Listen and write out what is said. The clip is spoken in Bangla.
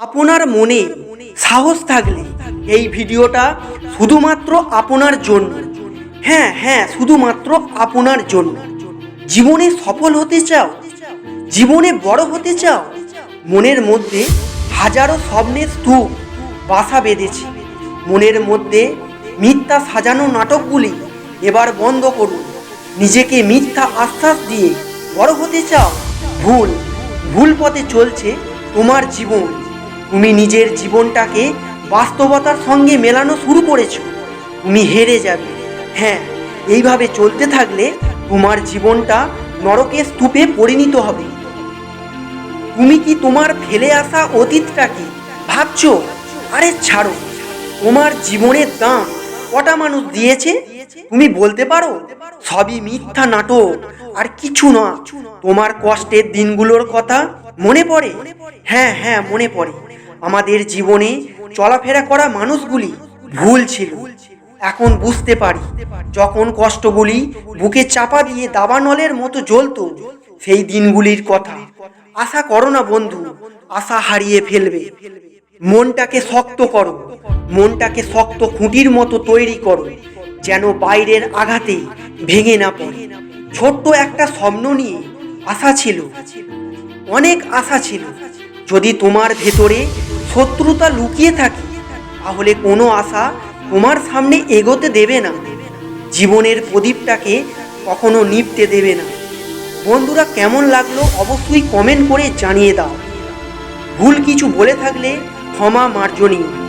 আপনার মনে সাহস থাকলে এই ভিডিওটা শুধুমাত্র আপনার জন্য। হ্যাঁ হ্যাঁ শুধুমাত্র আপনার জন্য। জীবনে সফল হতে চাও, জীবনে বড় হতে চাও, মনের মধ্যে হাজারো স্বপ্নের স্তূপ, বাসা বেঁধেছে। মনের মধ্যে মিথ্যা সাজানো নাটকগুলি এবার বন্ধ করুন। নিজেকে মিথ্যা আশ্বাস দিয়ে বড় হতে চাও। ভুল ভুল পথে চলছে তোমার জীবন। তুমি নিজের জীবনটাকে বাস্তবতার সঙ্গে মেলানো শুরু করেছ। তুমি হেরে যাবে। হ্যাঁ এইভাবে চলতে থাকলে তোমার জীবনটা নরকের স্তূপে পরিণত হবে। তুমি কি তোমার ফেলে আসা অতীতটাকে ভাবছ? আরে ছাড়ো, তোমার জীবনের দাম কটা মানুষ দিয়েছে? তুমি বলতে পারো? সবই মিথ্যা নাটক, আর কিছু না। তোমার কষ্টের দিনগুলোর কথা মনে পড়ে? হ্যাঁ হ্যাঁ মনে পড়ে। আমাদের জীবনে চলাফেরা করা মানুষগুলি ভুল ছিল। এখন বুঝতে পারি, যখন কষ্টগুলি বুকে চাপা দিয়ে দাবানলের মতো জ্বলতো, সেই দিনগুলির কথা। আশা করো না বন্ধু, আশা হারিয়ে ফেলবে। মনটাকে শক্ত করো, মনটাকে শক্ত খুঁটির মতো তৈরি করো, যেন বাইরের আঘাতে ভেঙে না পড়ে। ছোট্ট একটা স্বপ্ন নিয়ে আশা ছিল, অনেক আশা ছিল। যদি তোমার ভেতরে শত্রুতা লুকিয়ে থাকে, তাহলে কোনো আশা তোমার সামনে এগোতে দেবে না। জীবনের প্রদীপটাকে কখনো নিপতে দেবে না। বন্ধুরা, কেমন লাগল অবশ্যই কমেন্ট করে জানিয়ে দাও। ভুল কিছু বলে থাকলে ক্ষমা মার্জনীয়।